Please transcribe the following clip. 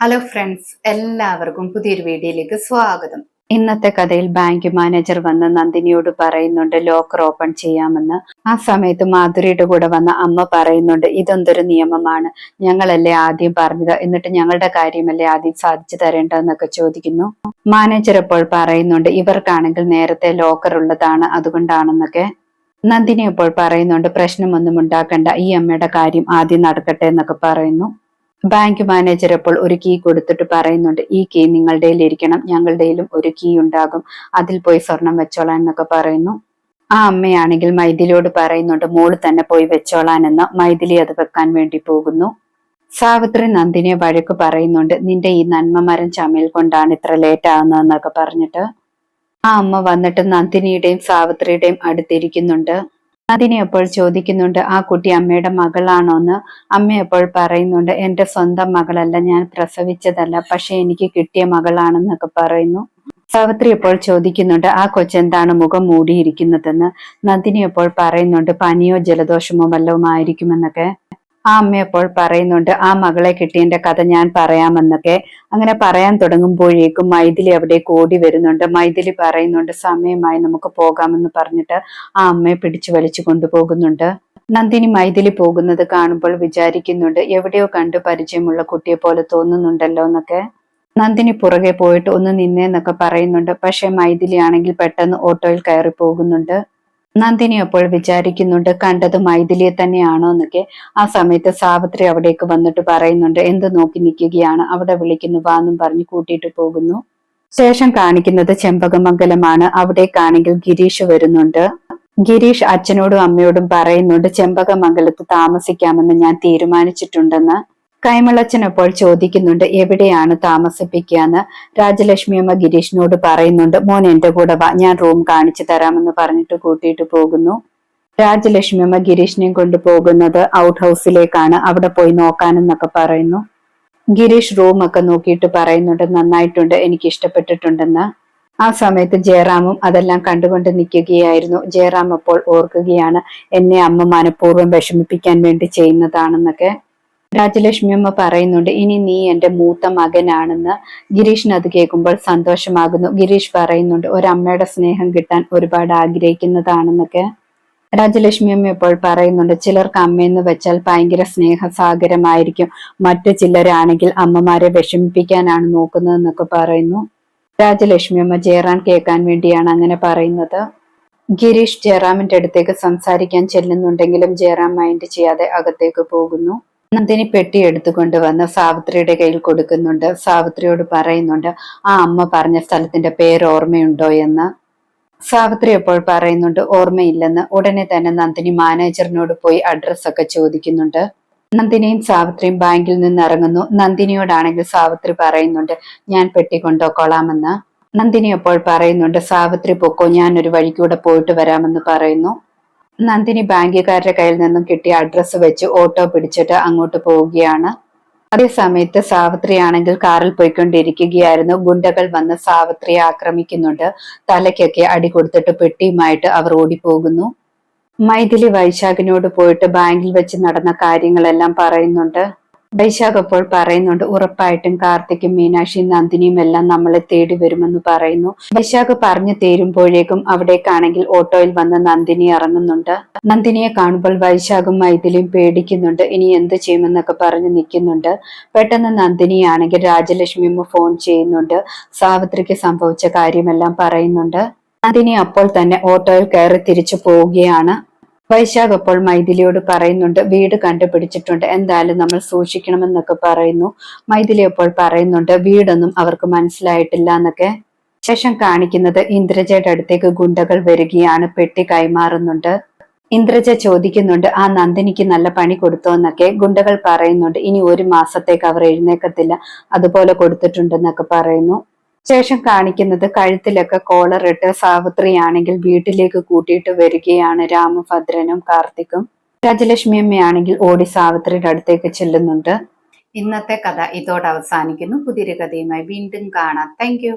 Hello friends എല്ലാവർക്കും പുതിയൊരു വീഡിയോയിലേക്ക് സ്വാഗതം. ഇന്നത്തെ കഥയിൽ ബാങ്ക് മാനേജർ വന്ന് നന്ദിനിയോട് പറയുന്നുണ്ട് ലോക്കർ ഓപ്പൺ ചെയ്യാമെന്ന്. ആ സമയത്ത് മാധുരിയുടെ കൂടെ വന്ന അമ്മ പറയുന്നുണ്ട് ഇതെന്തൊരു നിയമമാണ്? ഞങ്ങളല്ലേ ആദ്യം പറഞ്ഞത്? എന്നിട്ട് ഞങ്ങളുടെ കാര്യമല്ലേ ആദ്യം സാധിച്ചു തരേണ്ടതെന്നൊക്കെ ചോദിക്കുന്നു. മാനേജർ ഇപ്പോൾ പറയുന്നുണ്ട് ഇവർക്കാണെങ്കിൽ നേരത്തെ ലോക്കർ ഉള്ളതാണ് അതുകൊണ്ടാണെന്നൊക്കെ. നന്ദിനി ഇപ്പോൾ പറയുന്നുണ്ട് പ്രശ്നമൊന്നും ഉണ്ടാക്കണ്ട ഈ അമ്മയുടെ കാര്യം ആദ്യം നടക്കട്ടെ എന്നൊക്കെ പറയുന്നു. ബാങ്ക് മാനേജർ അപ്പോൾ ഒരു കീ കൊടുത്തിട്ട് പറയുന്നുണ്ട് ഈ കീ നിങ്ങളുടെ ഇരിക്കണം ഞങ്ങളുടെയിലും ഒരു കീ ഉണ്ടാകും. അതിൽ പോയി സ്വർണം വെച്ചോളാൻ എന്നൊക്കെ പറയുന്നു. ആ അമ്മയാണെങ്കിൽ മൈഥിലിയോട് പറയുന്നുണ്ട് മോൾ തന്നെ പോയി വെച്ചോളാൻ എന്ന്. മൈഥിലി അത് വെക്കാൻ വേണ്ടി പോകുന്നു. സാവിത്രി നന്ദിനെ വഴക്ക് പറയുന്നുണ്ട് നിന്റെ ഈ നന്മമരം ചമയിൽ കൊണ്ടാണ് ഇത്ര ലേറ്റ് ആകുന്നതെന്നൊക്കെ പറഞ്ഞിട്ട് ആ അമ്മ വന്നിട്ട് നന്ദിനിയുടെയും സാവിത്രിയുടെയും അടുത്തിരിക്കുന്നുണ്ട് അതിനെ അപ്പോൾ ചോദിക്കുന്നുണ്ട് ആ കുട്ടി അമ്മയുടെ മകളാണോ എന്ന് അമ്മ അപ്പോൾ പറയുന്നുണ്ട് എന്റെ സ്വന്തം മകളല്ല ഞാൻ പ്രസവിച്ചതല്ല പക്ഷെ എനിക്ക് കിട്ടിയ മകളാണെന്നൊക്കെ പറയുന്നു. സാവിത്രി അപ്പോൾ ചോദിക്കുന്നുണ്ട് ആ കൊച്ചെന്താണ് മുഖം മൂടിയിരിക്കുന്നതെന്ന്? നന്ദിനി അപ്പോൾ പറയുന്നുണ്ട് പനിയോ ജലദോഷമോ വല്ലതും ആയിരിക്കുമെന്നൊക്കെ അമ്മ അപ്പോൾ പറയുന്നുണ്ട് ആ മകളെ കിട്ടിയതിന്റെ കഥ ഞാൻ പറയാമെന്നൊക്കെ. അങ്ങനെ പറയാൻ തുടങ്ങുമ്പോഴേക്കും മൈഥിലി അവിടെ കൂടി വരുന്നുണ്ട്. മൈഥിലി പറയുന്നുണ്ട് സമയമായി നമുക്ക് പോകാമെന്ന് പറഞ്ഞിട്ട് ആ അമ്മയെ പിടിച്ചു വലിച്ചു കൊണ്ടുപോകുന്നുണ്ട്. നന്ദിനി മൈഥിലി പോകുന്നത് കാണുമ്പോൾ വിചാരിക്കുന്നുണ്ട് എവിടെയോ കണ്ടു പരിചയമുള്ള കുട്ടിയെ പോലെ തോന്നുന്നുണ്ടല്ലോ എന്നൊക്കെ. നന്ദിനി പുറകെ പോയിട്ട് ഒന്ന് നിന്നേന്നൊക്കെ പറയുന്നുണ്ട്. പക്ഷെ മൈഥിലി ആണെങ്കിൽ പെട്ടെന്ന് ഓട്ടോയിൽ കയറി പോകുന്നുണ്ട്. നന്ദിനി അപ്പോൾ വിചാരിക്കുന്നുണ്ട് കണ്ടത് മൈഥിലിയെ തന്നെയാണോ എന്നൊക്കെ. ആ സമയത്ത് സാവിത്രി അവിടേക്ക് വന്നിട്ട് പറയുന്നുണ്ട് എന്ത് നോക്കി നിൽക്കുകയാണ്? അവിടെ വിളിക്കുന്നു വാന്നും പറഞ്ഞ് കൂട്ടിയിട്ട് പോകുന്നു. ശേഷം കാണിക്കുന്നത് ചെമ്പകമംഗലമാണ്. അവിടേക്കാണെങ്കിൽ ഗിരീഷ് വരുന്നുണ്ട്. ഗിരീഷ് അച്ഛനോടും അമ്മയോടും പറയുന്നുണ്ട് ചെമ്പകമംഗലത്ത് താമസിക്കാമെന്ന് ഞാൻ തീരുമാനിച്ചിട്ടുണ്ടെന്ന്. കൈമളച്ചൻ അപ്പോൾ ചോദിക്കുന്നുണ്ട് എവിടെയാണ് താമസിപ്പിക്കാന്ന്? രാജലക്ഷ്മി അമ്മ ഗിരീഷിനോട് പറയുന്നുണ്ട് മോൻ എന്റെ കൂടെ വാ ഞാൻ റൂം കാണിച്ചു തരാമെന്ന് പറഞ്ഞിട്ട് കൂട്ടിയിട്ട് പോകുന്നു. രാജലക്ഷ്മി അമ്മ ഗിരീഷിനെയും കൊണ്ട് പോകുന്നത് ഔട്ട് ഹൗസിലേക്കാണ് അവിടെ പോയി നോക്കാനെന്നൊക്കെ പറയുന്നു. ഗിരീഷ് റൂം ഒക്കെ നോക്കിയിട്ട് പറയുന്നുണ്ട് നന്നായിട്ടുണ്ട് എനിക്ക് ഇഷ്ടപ്പെട്ടിട്ടുണ്ടെന്ന്. ആ സമയത്ത് ജയറാമും അതെല്ലാം കണ്ടുകൊണ്ട് നിൽക്കുകയായിരുന്നു. ജയറാം അപ്പോൾ ഓർക്കുകയാണ് എന്നെ അമ്മ മനഃപൂർവം വിഷമിപ്പിക്കാൻ വേണ്ടി ചെയ്യുന്നതാണെന്നൊക്കെ. രാജലക്ഷ്മി അമ്മ പറയുന്നുണ്ട് ഇനി നീ എന്റെ മൂത്ത മകനാണെന്ന്. ഗിരീഷിന് അത് കേൾക്കുമ്പോൾ സന്തോഷമാകുന്നു. ഗിരീഷ് പറയുന്നുണ്ട് ഒരമ്മയുടെ സ്നേഹം കിട്ടാൻ ഒരുപാട് ആഗ്രഹിക്കുന്നതാണെന്നൊക്കെ. രാജലക്ഷ്മി അമ്മ ഇപ്പോൾ പറയുന്നുണ്ട് ചിലർക്ക് അമ്മയെന്ന് വെച്ചാൽ ഭയങ്കര സ്നേഹസാഗരമായിരിക്കും. മറ്റു ചിലരാണെങ്കിൽ അമ്മമാരെ വിഷമിപ്പിക്കാനാണ് നോക്കുന്നതെന്നൊക്കെ പറയുന്നു. രാജലക്ഷ്മി അമ്മ ജയറാൻ കേൾക്കാൻ വേണ്ടിയാണ് അങ്ങനെ പറയുന്നത്. ഗിരീഷ് ജയറാമിന്റെ അടുത്തേക്ക് സംസാരിക്കാൻ ചെല്ലുന്നുണ്ടെങ്കിലും ജയറാം മൈൻഡ് ചെയ്യാതെ അകത്തേക്ക് പോകുന്നു. നന്ദിനി പെട്ടി എടുത്തുകൊണ്ട് വന്ന് സാവിത്രിയുടെ കയ്യിൽ കൊടുക്കുന്നുണ്ട്. സാവിത്രിയോട് പറയുന്നുണ്ട് ആ അമ്മ പറഞ്ഞ സ്ഥലത്തിന്റെ പേര് ഓർമ്മയുണ്ടോ? എന്ന്. സാവിത്രി അപ്പോൾ പറയുന്നുണ്ട് ഓർമ്മയില്ലെന്ന്. ഉടനെ തന്നെ നന്ദിനി മാനേജറിനോട് പോയി അഡ്രസ് ഒക്കെ ചോദിക്കുന്നുണ്ട്. നന്ദിനിയും സാവിത്രിയും ബാങ്കിൽ നിന്ന് ഇറങ്ങുന്നു. നന്ദിനിയോടാണെങ്കിൽ സാവിത്രി പറയുന്നുണ്ട് ഞാൻ പെട്ടി കൊണ്ടുപോയിക്കോളാമെന്ന് നന്ദിനി അപ്പോൾ പറയുന്നുണ്ട് സാവിത്രി പൊക്കോ ഞാൻ ഒരു വഴിക്കൂടെ പോയിട്ട് വരാമെന്ന് പറയുന്നു. നന്ദിനി ബാങ്കുകാരുടെ കയ്യിൽ നിന്നും കിട്ടിയ അഡ്രസ്സ് വെച്ച് ഓട്ടോ പിടിച്ചിട്ട് അങ്ങോട്ട് പോവുകയാണ്. അതേ സമയത്ത് സാവിത്രി ആണെങ്കിൽ കാറിൽ പോയിക്കൊണ്ടിരിക്കുകയായിരുന്നു. ഗുണ്ടകൾ വന്ന് സാവിത്രിയെ ആക്രമിക്കുന്നുണ്ട്. തലയ്ക്കൊക്കെ അടി കൊടുത്തിട്ട് പെട്ടിയുമായിട്ട് അവർ ഓടിപ്പോകുന്നു. മൈഥിലി വൈശാഖിനോട് പോയിട്ട് ബാങ്കിൽ വെച്ച് നടന്ന കാര്യങ്ങളെല്ലാം പറയുന്നുണ്ട്. വൈശാഖ് അപ്പോൾ പറയുന്നുണ്ട് ഉറപ്പായിട്ടും കാർത്തിക്കും മീനാക്ഷിയും നന്ദിനിയും എല്ലാം നമ്മളെ തേടി വരുമെന്ന് പറയുന്നു. വൈശാഖ് പറഞ്ഞു തേരുമ്പോഴേക്കും അവിടേക്കാണെങ്കിൽ ഓട്ടോയിൽ വന്ന് നന്ദിനി ഇറങ്ങുന്നുണ്ട്. നന്ദിനിയെ കാണുമ്പോൾ വൈശാഖും മൈഥിലിയും പേടിക്കുന്നുണ്ട്. ഇനി എന്ത് ചെയ്യുമെന്നൊക്കെ പറഞ്ഞു നിൽക്കുന്നുണ്ട്. പെട്ടെന്ന് നന്ദിനിയാണെങ്കിൽ രാജലക്ഷ്മിയമ്മ ഫോൺ ചെയ്യുന്നുണ്ട്. സാവിത്രിക്ക് സംഭവിച്ച കാര്യമെല്ലാം പറയുന്നുണ്ട്. നന്ദിനി അപ്പോൾ തന്നെ ഓട്ടോയിൽ കയറി തിരിച്ചു പോവുകയാണ്. വൈശാഖ് അപ്പോൾ മൈഥിലിയോട് പറയുന്നുണ്ട് വീട് കണ്ടുപിടിച്ചിട്ടുണ്ട്. എന്തായാലും നമ്മൾ സൂക്ഷിക്കണമെന്നൊക്കെ പറയുന്നു. മൈഥിലി അപ്പോൾ പറയുന്നുണ്ട് വീടൊന്നും അവർക്ക് മനസ്സിലായിട്ടില്ല എന്നൊക്കെ. ശേഷം കാണിക്കുന്നത് ഇന്ദ്രജയുടെ അടുത്തേക്ക് ഗുണ്ടകൾ വരികയാണ് പെട്ടി കൈമാറുന്നുണ്ട്. ഇന്ദ്രജ ചോദിക്കുന്നുണ്ട് ആ നന്ദിനിക്ക് നല്ല പണി കൊടുത്തോ എന്നൊക്കെ. ഗുണ്ടകൾ പറയുന്നുണ്ട് ഇനി ഒരു മാസത്തേക്ക് അവർ എഴുന്നേക്കത്തില്ല. അതുപോലെ കൊടുത്തിട്ടുണ്ടെന്നൊക്കെ പറയുന്നു. ശേഷം കാണിക്കുന്നത് കഴുത്തിലൊക്കെ കോളർ ഇട്ട് സാവിത്രിയാണെങ്കിൽ വീട്ടിലേക്ക് കൂട്ടിയിട്ട് വരികയാണ് രാമഭദ്രനും കാർത്തിക്കും. രാജലക്ഷ്മി അമ്മയാണെങ്കിൽ ഓടി സാവിത്രിയുടെ അടുത്തേക്ക് ചെല്ലുന്നുണ്ട്. ഇന്നത്തെ കഥ ഇതോടെ അവസാനിക്കുന്നു. പുതിയൊരു കഥയുമായി വീണ്ടും കാണാം. താങ്ക്